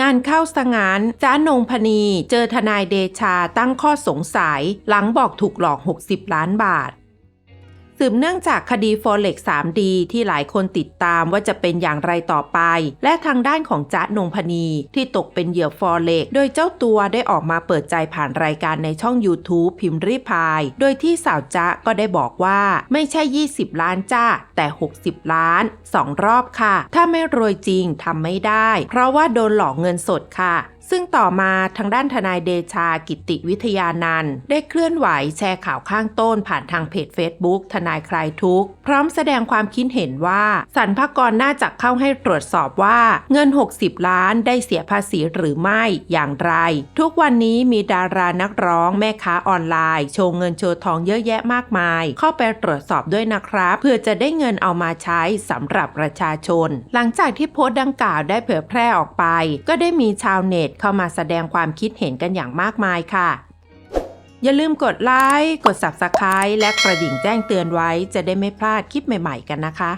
งานเข้าสงานจ้านงพนีเจอทนายเดชาตั้งข้อสงสัย หลังบอกถูกหลอก 60 ล้านบาท สืบเนื่องจากคดี Forex 3D ที่หลายคนติดตามว่าจะเป็นอย่างไรต่อไป และทางด้านของจ๊ะนงพนีที่ตกเป็นเหยื่อ Forex โดยเจ้าตัวได้ออกมาเปิดใจผ่านรายการในช่อง YouTube พิมพ์รีพาย โดยที่สาวจ๊ะก็ได้บอกว่าไม่ใช่ 20 ล้านจ้าแต่ 60 ล้าน 2 รอบค่ะ ถ้าไม่รวยจริงทำไม่ได้ เพราะว่าโดนหลอกเงินสดค่ะ ซึ่งต่อมาทางด้านทนายเดชากิติวิทยานันท์ได้เคลื่อนไหวแชร์ข่าวข้างต้นผ่านทางเพจ Facebook ทนายคลายทุกข์พร้อมแสดงความคิดเห็นว่าสรรพากรน่าจะเข้าให้ตรวจสอบว่าเงิน 60 ล้านได้เสียภาษีหรือไม่อย่างไร ทุกวันนี้มีดารานักร้องแม่ค้าออนไลน์ โชว์เงินโชว์ทองเยอะแยะมากมาย เข้าไปตรวจสอบด้วยนะครับ เพื่อจะได้เงินเอามาใช้สำหรับประชาชน หลังจากที่โพสต์ดังกล่าวได้เผยแพร่ออกไป ก็ได้มีชาวเน็ตเข้ามาแสดงความคิดเห็นกันอย่างมากมายค่ะ อย่าลืมกดไลค์ กด Subscribe และกระดิ่งแจ้งเตือนไว้จะได้ไม่พลาดคลิปใหม่ ๆ กันนะคะ